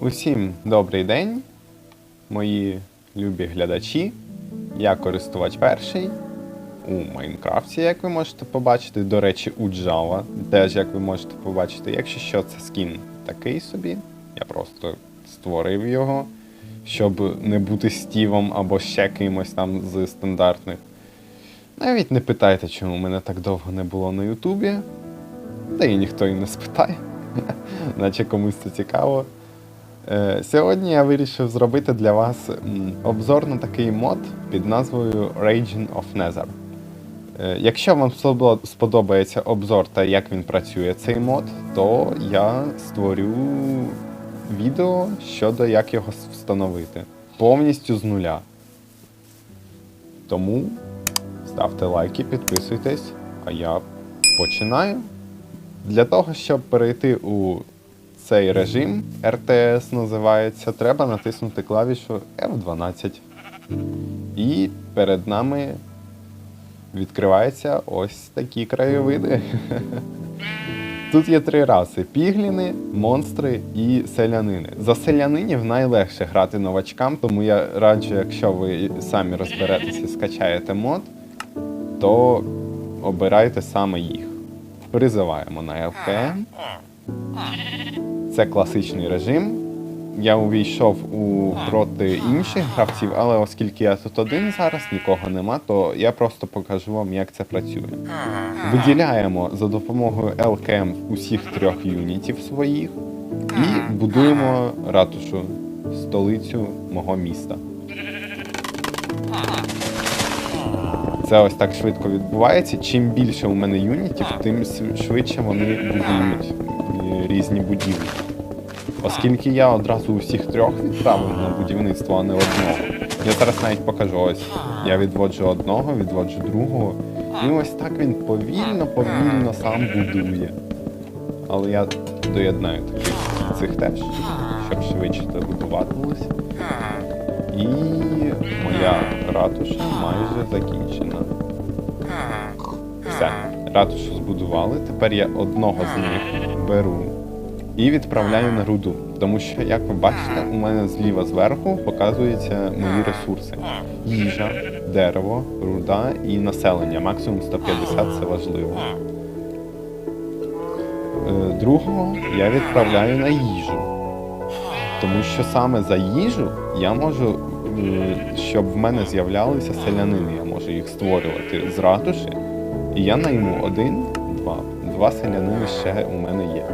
Усім добрий день, мої любі глядачі. Я користувач перший у Майнкрафті, як ви можете побачити. До речі, у Java, теж як ви можете побачити. Якщо що, це скін такий собі. Я просто створив його, щоб не бути Стівом або ще кимось там з стандартних. Навіть не питайте, чому мене так довго не було на Ютубі. Та і ніхто і не спитає, наче комусь це цікаво. Е, Сьогодні я вирішив зробити для вас обзор на такий мод під назвою Raging of Nether. Е, Якщо вам сподобається обзор та як він працює цей мод, то я створю відео щодо як його встановити повністю з нуля. Тому ставте лайки, підписуйтесь, а я починаю. Для того, щоб перейти у цей режим, RTS називається, треба натиснути клавішу F12. І перед нами відкриваються ось такі краєвиди. Тут є три раси: пігліни, монстри і селянини. За селянинів найлегше грати новачкам, тому я раджу, якщо ви самі розберетеся і скачаєте мод, то обирайте саме їх. Призиваємо на LKM. Це класичний режим. Я увійшов у проти інших гравців, але оскільки я тут один зараз, нікого нема, то я просто покажу вам, як це працює. Виділяємо за допомогою LKM усіх трьох юнітів своїх і будуємо ратушу, столицю мого міста. Це ось так швидко відбувається. Чим більше у мене юнітів, тим швидше вони будують е, різні будівлі. Оскільки я одразу усіх трьох відправив на будівництво, а не одного. Я зараз навіть покажу ось. Я відводжу одного, відводжу другого. І ось так він повільно, повільно сам будує. Але я доєднаю таких цих теж, щоб швидше це будуватилося. І моя ратуша майже закінчена. Все, ратушу збудували. Тепер я одного з них беру і відправляю на руду. Тому що, як ви бачите, у мене зліва зверху показуються мої ресурси: їжа, дерево, руда і населення. Максимум 150 це важливо. Е, Другого я відправляю на їжу. Тому що саме за їжу я можу, щоб в мене з'являлися селянини, я можу їх створювати з ратуші. Я найму один, два. Два селянини ще у мене є.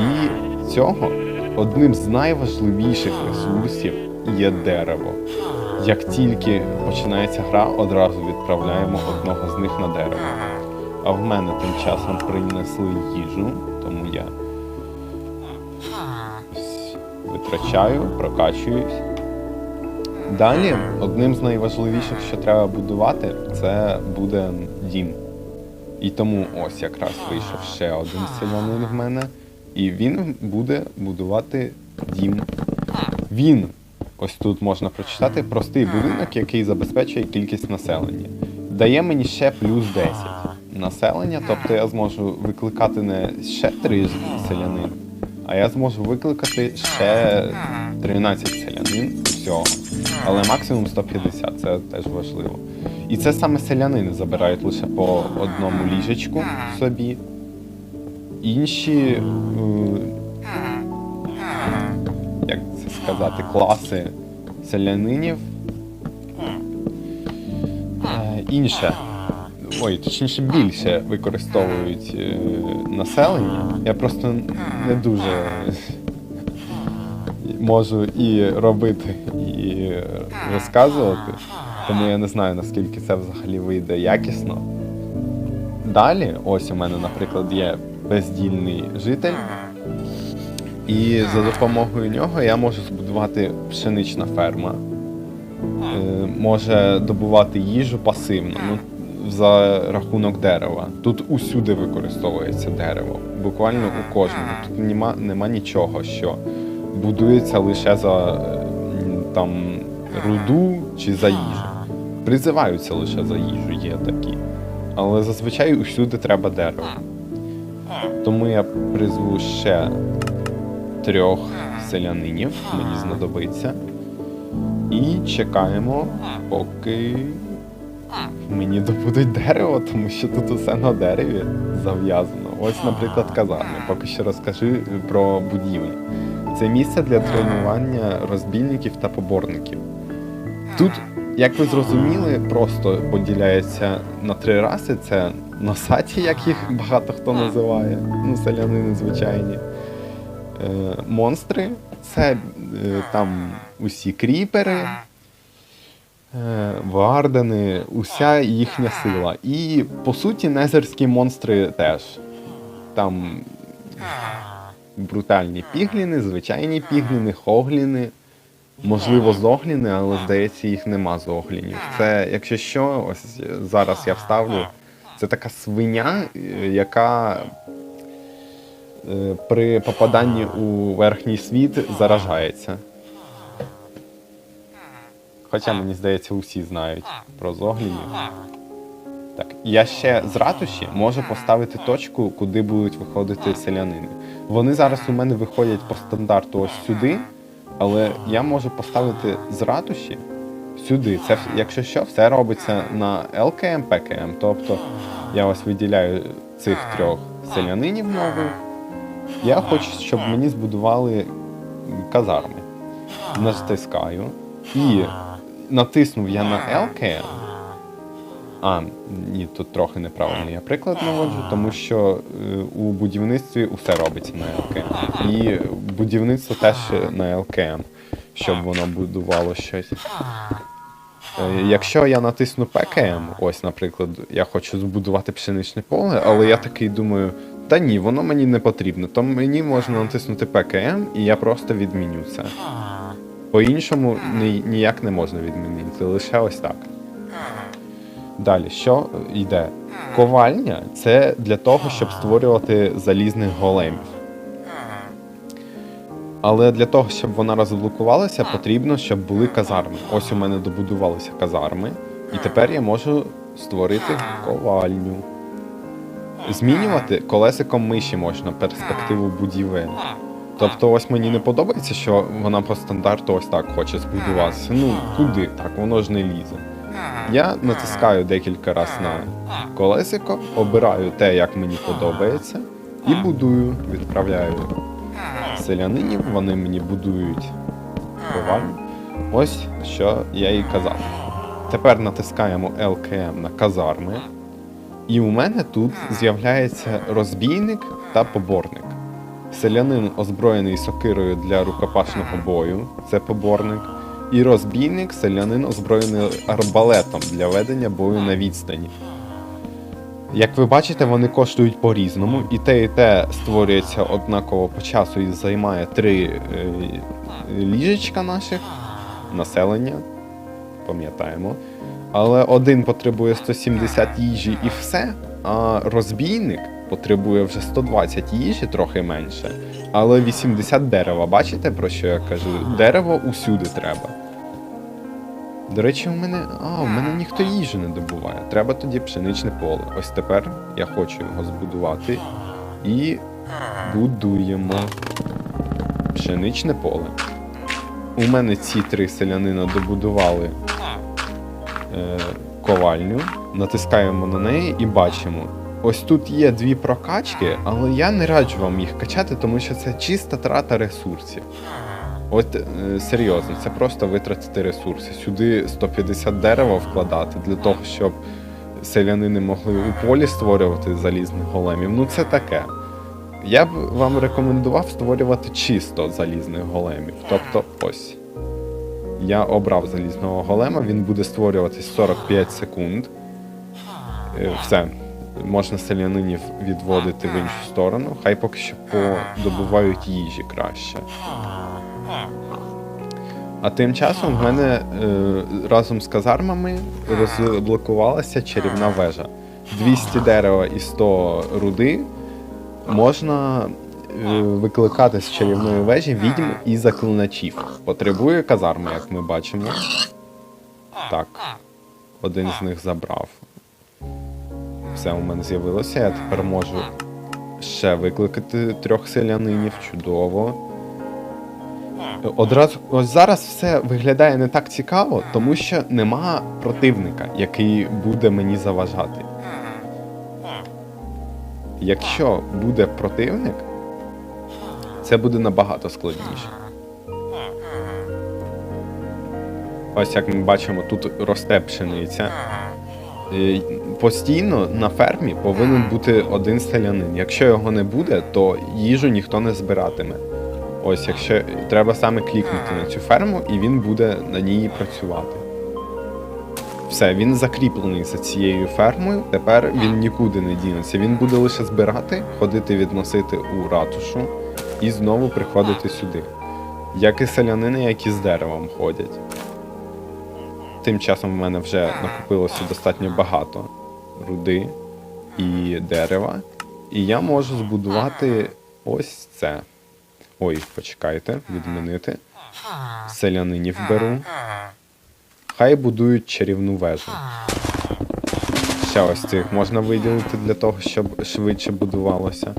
І цього одним з найважливіших ресурсів є дерево. Як тільки починається гра, одразу відправляємо одного з них на дерево. А в мене тим часом принесли їжу, тому я витрачаю, прокачуюсь. Далі, одним з найважливіших, що треба будувати, це буде дім. І тому ось якраз вийшов ще один селянин в мене. І він буде будувати дім. Він, ось тут можна прочитати, простий будинок, який забезпечує кількість населення. Дає мені ще плюс 10 населення, тобто я зможу викликати не ще 3 селянин, а я зможу викликати ще 13 селянин всього. Але максимум 150, це теж важливо. І це саме селянини забирають лише по одному ліжечку собі. Інші, е, як це сказати, класи селянинів. е, Інше, ой, точніше більше використовують е, населення. Я просто не дуже можу і робити, розказувати, тому я не знаю, наскільки це взагалі вийде якісно. Далі, ось у мене, наприклад, є бездільний житель, і за допомогою нього я можу збудувати пшенична ферма. Е, може добувати їжу пасивно, ну, за рахунок дерева. Тут усюди використовується дерево, буквально у кожному. Тут нема, нема нічого, що будується лише за е, там руду чи за їжу. Призиваються лише за їжу, є такі. Але зазвичай усюди треба дерево. Тому я призву ще трьох селянинів, мені знадобиться. І чекаємо, поки мені добудуть дерево, тому що тут усе на дереві зав'язано. Ось, наприклад, казарми. Поки що розкажу про будівлі. Це місце для тренування розбійників та поборників. Тут, як ви зрозуміли, просто поділяється на три раси: це носаті, як їх багато хто називає, ну, селянини звичайні. Е, монстри це е, там усі кріпери, е, вардени, уся їхня сила. І по суті, незерські монстри теж. Там брутальні пігліни, звичайні пігліни, хогліни. Можливо, зогліни, але здається, їх нема зоглінів. Це, якщо що, ось зараз я вставлю. Це така свиня, е, яка е, при попаданні у верхній світ заражається. Хоча, мені здається, усі знають про зоглінів. Так, я ще з ратуші можу поставити точку, куди будуть виходити селянини. Вони зараз у мене виходять по стандарту ось сюди, але я можу поставити з ратуші сюди. Це, якщо що, все робиться на ЛКМ, ПКМ. Тобто я ось виділяю цих трьох селянинів нових. Я хочу, щоб мені збудували казарми. Натискаю. І натиснув я на ЛКМ. А, ні, тут трохи неправильно я приклад наводжу, тому що е, у будівництві усе робиться на ЛКМ. І будівництво теж на ЛКМ, щоб воно будувало щось. Е, Якщо я натисну ПКМ, ось, наприклад, я хочу збудувати пшеничне поле, але я такий думаю, та ні, воно мені не потрібно, то мені можна натиснути ПКМ, і я просто відміню це. По-іншому ні- ніяк не можна відмінити, лише ось так. Далі, що йде? Ковальня це для того, щоб створювати залізних големів. Але для того, щоб вона розблокувалася, потрібно, щоб були казарми. Ось у мене добудувалися казарми, і тепер я можу створити ковальню. Змінювати колесиком миші можна перспективу будівель. Тобто, ось мені не подобається, що вона по стандарту ось так хоче збудуватися. Ну, куди так, воно ж не лізе. Я натискаю декілька разів на колесико, обираю те, як мені подобається, і будую, відправляю селянинів, вони мені будують ковальню. Ось що я і казав. Тепер натискаємо LKM на казарми, і у мене тут з'являється розбійник та поборник. Селянин озброєний сокирою для рукопашного бою, це поборник. І розбійник селянин озброєний арбалетом для ведення бою на відстані. Як ви бачите, вони коштують по-різному, і те, і те створюється однаково по часу і займає три е, ліжечка наших населення, пам'ятаємо. Але один потребує 170 їжі і все, а розбійник потребує вже 120 їжі, трохи менше, але 80 дерева. Бачите, про що я кажу? Дерево усюди треба. До речі, у мене. А, у мене ніхто їжі не добуває. Треба тоді пшеничне поле. Ось тепер я хочу його збудувати. І будуємо пшеничне поле. У мене ці три селянина добудували е, ковальню. Натискаємо на неї і бачимо. Ось тут є дві прокачки, але я не раджу вам їх качати, тому що це чиста трата ресурсів. От е, серйозно, це просто витратити ресурси. Сюди 150 дерева вкладати для того, щоб селянини могли у полі створювати залізних големів. Ну це таке. Я б вам рекомендував створювати чисто залізних големів. Тобто ось. Я обрав залізного голема, він буде створюватись 45 секунд. Е, Все. Можна селянинів відводити в іншу сторону. Хай поки що подобувають їжі краще. А тим часом в мене е, разом з казармами розблокувалася чарівна вежа. 200 дерева і 100 руди можна е, викликати з чарівної вежі відьм і заклиначів. Потребує казарми, як ми бачимо. Так, один з них забрав. Все у мене з'явилося, я тепер можу ще викликати трьох селянинів. Чудово. Одразу ось зараз все виглядає не так цікаво, тому що нема противника, який буде мені заважати. Якщо буде противник, це буде набагато складніше. Ось як ми бачимо, тут росте пшениця. Е, Постійно на фермі повинен бути один селянин. Якщо його не буде, то їжу ніхто не збиратиме. Ось, якщо треба саме клікнути на цю ферму, і він буде на ній працювати. Все, він закріплений за цією фермою. Тепер він нікуди не дінеться. Він буде лише збирати, ходити відносити у ратушу і знову приходити сюди. Як і селянини, які з деревом ходять. Тим часом в мене вже накопилося достатньо багато руди і дерева. І я можу збудувати ось це. Ой, почекайте, відмінити. Селянинів беру. Хай будують чарівну вежу. Ще ось цих можна виділити для того, щоб швидше будувалося.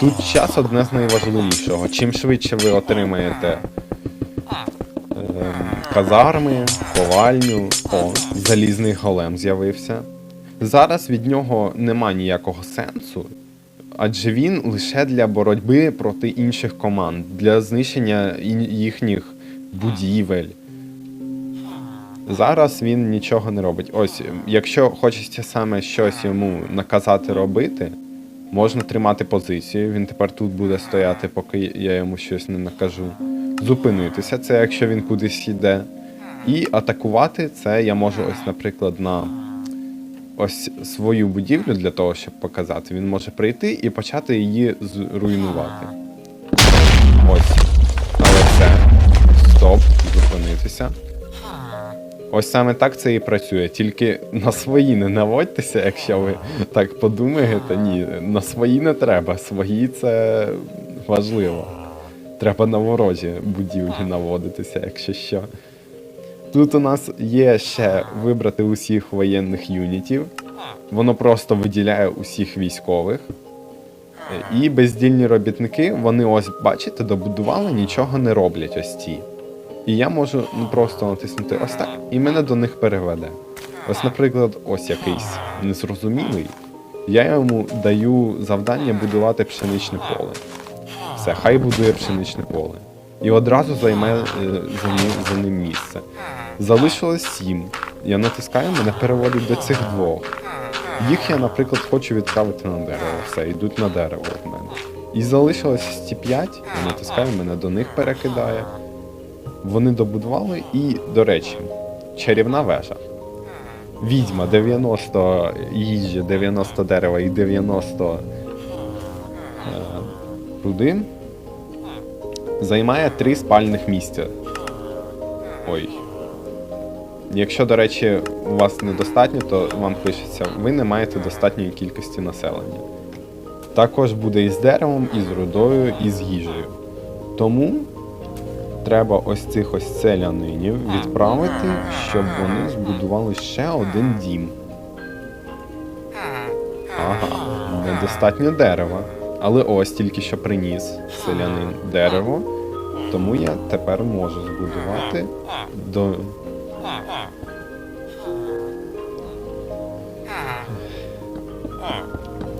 Тут час одне з найважливішого. Чим швидше ви отримаєте ем, казарми, ковальню, о, залізний голем з'явився. Зараз від нього нема ніякого сенсу, адже він лише для боротьби проти інших команд, для знищення їхніх будівель. Зараз він нічого не робить. Ось, якщо хочеться саме щось йому наказати робити, можна тримати позицію. Він тепер тут буде стояти, поки я йому щось не накажу. Зупинитися, це якщо він кудись йде. І атакувати це я можу ось, наприклад, на ось свою будівлю для того, щоб показати. Він може прийти і почати її зруйнувати. Ось. Але все. Стоп, зупинитися. Ось саме так це і працює. Тільки на свої не наводьтеся, якщо ви так подумаєте. Ні, на свої не треба. Свої це важливо. Треба на ворожі будівлі наводитися, якщо що. Тут у нас є ще вибрати усіх воєнних юнітів. Воно просто виділяє усіх військових. І бездільні робітники, вони ось, бачите, добудували, нічого не роблять ось ці. І я можу ну, просто натиснути ось так, і мене до них переведе. Ось, наприклад, ось якийсь незрозумілий. Я йому даю завдання будувати пшеничне поле. Все, хай будує пшеничне поле. І одразу займе е, за ним, за ним місце. Залишилось сім. Я натискаю, мене переводить до цих двох. Їх я, наприклад, хочу відправити на дерево. Все, йдуть на дерево в мене. І залишилось ці п'ять, я натискаю, мене до них перекидає. Вони добудували і, до речі, чарівна вежа. Відьма 90 їжі, 90 дерева і 90 е, руди займає три спальних місця. Ой. Якщо, до речі, у вас недостатньо, то вам пишеться, ви не маєте достатньої кількості населення. Також буде і з деревом, і з рудою, і з їжею. Тому треба ось цих ось селянинів відправити, щоб вони збудували ще один дім. Ага, недостатньо дерева. Але ось тільки що приніс селянин дерево, тому я тепер можу збудувати до.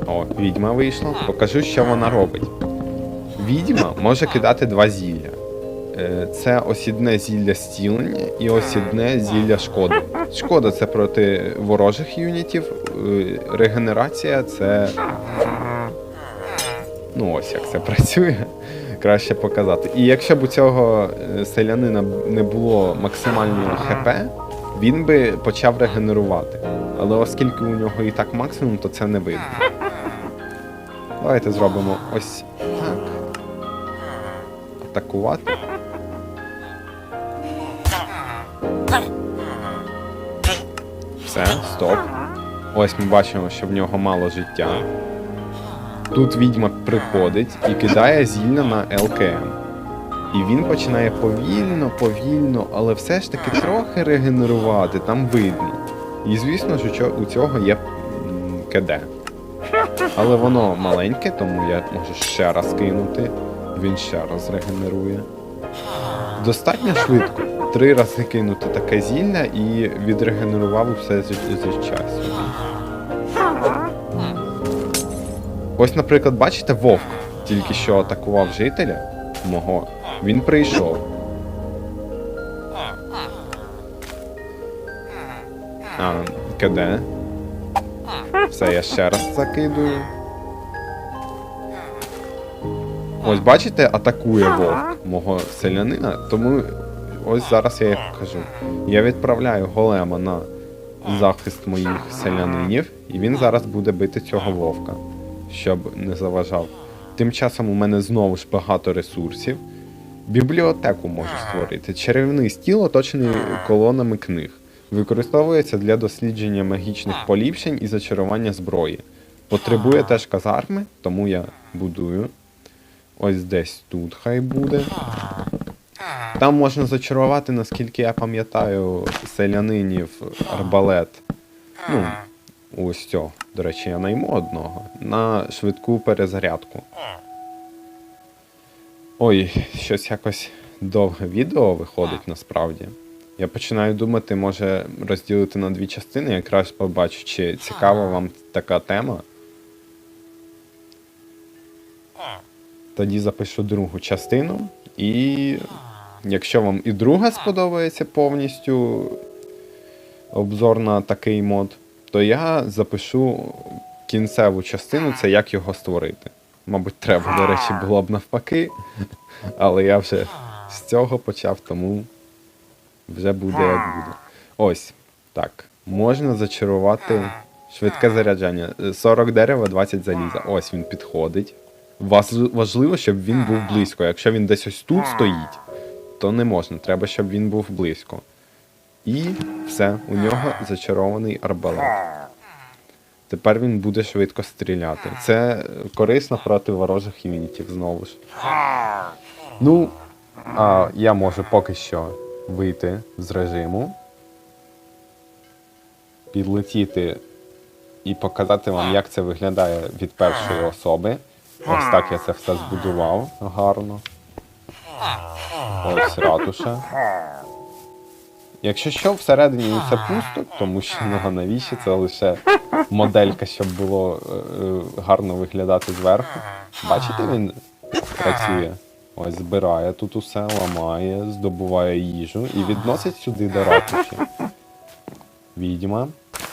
О, відьма вийшла. Покажу, що вона робить. Відьма може кидати два зілля. Е, Це осідне зілля стілення і осідне зілля шкоди. Шкода це проти ворожих юнітів. е, Регенерація це. Ну ось як це працює. Краще показати. І якщо б у цього е, селянина не було максимального ХП, він би почав регенерувати. Але оскільки у нього і так максимум, то це не видно. Давайте зробимо ось так. Атакувати. Все, стоп. Ось ми бачимо, що в нього мало життя. Тут відьма приходить і кидає зілля на ЛКМ. І він починає повільно, повільно, але все ж таки трохи регенерувати, там видно. І звісно ж, у цього є КД. Але воно маленьке, тому я можу ще раз кинути. Він ще раз регенерує. Достатньо швидко. Три рази кинути таке зілля і відрегенерував все за, за Ось, наприклад, бачите, вовк тільки що атакував жителя мого. Він прийшов. А, КД. Все, я ще раз закидую. Ось бачите, атакує вовк мого селянина, тому ось зараз я покажу. Я відправляю голема на захист моїх селянинів, і він зараз буде бити цього вовка, щоб не заважав. Тим часом у мене знову ж багато ресурсів. Бібліотеку можу створити. Чарівний стіл оточений колонами книг. Використовується для дослідження магічних поліпшень і зачарування зброї. Потребує теж казарми, тому я будую. Ось десь тут хай буде. Там можна зачарувати, наскільки я пам'ятаю, селянинів арбалет. Ну, ось цього. До речі, я найму одного на швидку перезарядку. Ой, щось якось довге відео виходить насправді. Я починаю думати, може розділити на дві частини, якраз побачу, чи цікава вам така тема. Тоді запишу другу частину. І якщо вам і друга сподобається повністю обзор на такий мод, то я запишу кінцеву частину, це як його створити. Мабуть, треба, до речі, було б навпаки, але я вже з цього почав, тому вже буде як буде. Ось так. Можна зачарувати швидке заряджання. 40 дерева, 20 заліза. Ось він підходить. Важливо, щоб він був близько. Якщо він десь ось тут стоїть, то не можна. Треба, щоб він був близько. І все, у нього зачарований арбалет. Тепер він буде швидко стріляти. Це корисно проти ворожих юнітів знову ж. Ну, а я можу поки що вийти з режиму, підлетіти і показати вам, як це виглядає від першої особи. Ось так я це все збудував гарно. Ось ратуша. Якщо що, всередині все пусто, тому що ну, навіщо це лише моделька, щоб було е, е, гарно виглядати зверху. Бачите, він працює. Ось збирає тут усе, ламає, здобуває їжу і відносить сюди до ратуші. Відьма,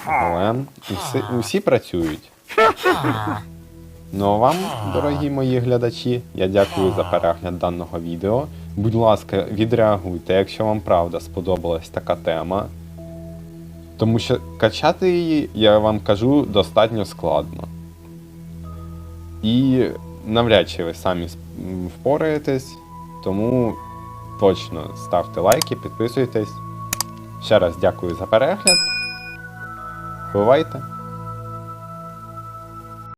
голем. І всі, усі працюють. Ну а вам, дорогі мої глядачі, я дякую за перегляд даного відео. Будь ласка, відреагуйте, якщо вам правда сподобалась така тема. Тому що качати її, я вам кажу, достатньо складно. І навряд чи ви самі впораєтесь. Тому точно ставте лайки, підписуйтесь. Ще раз дякую за перегляд. Бувайте!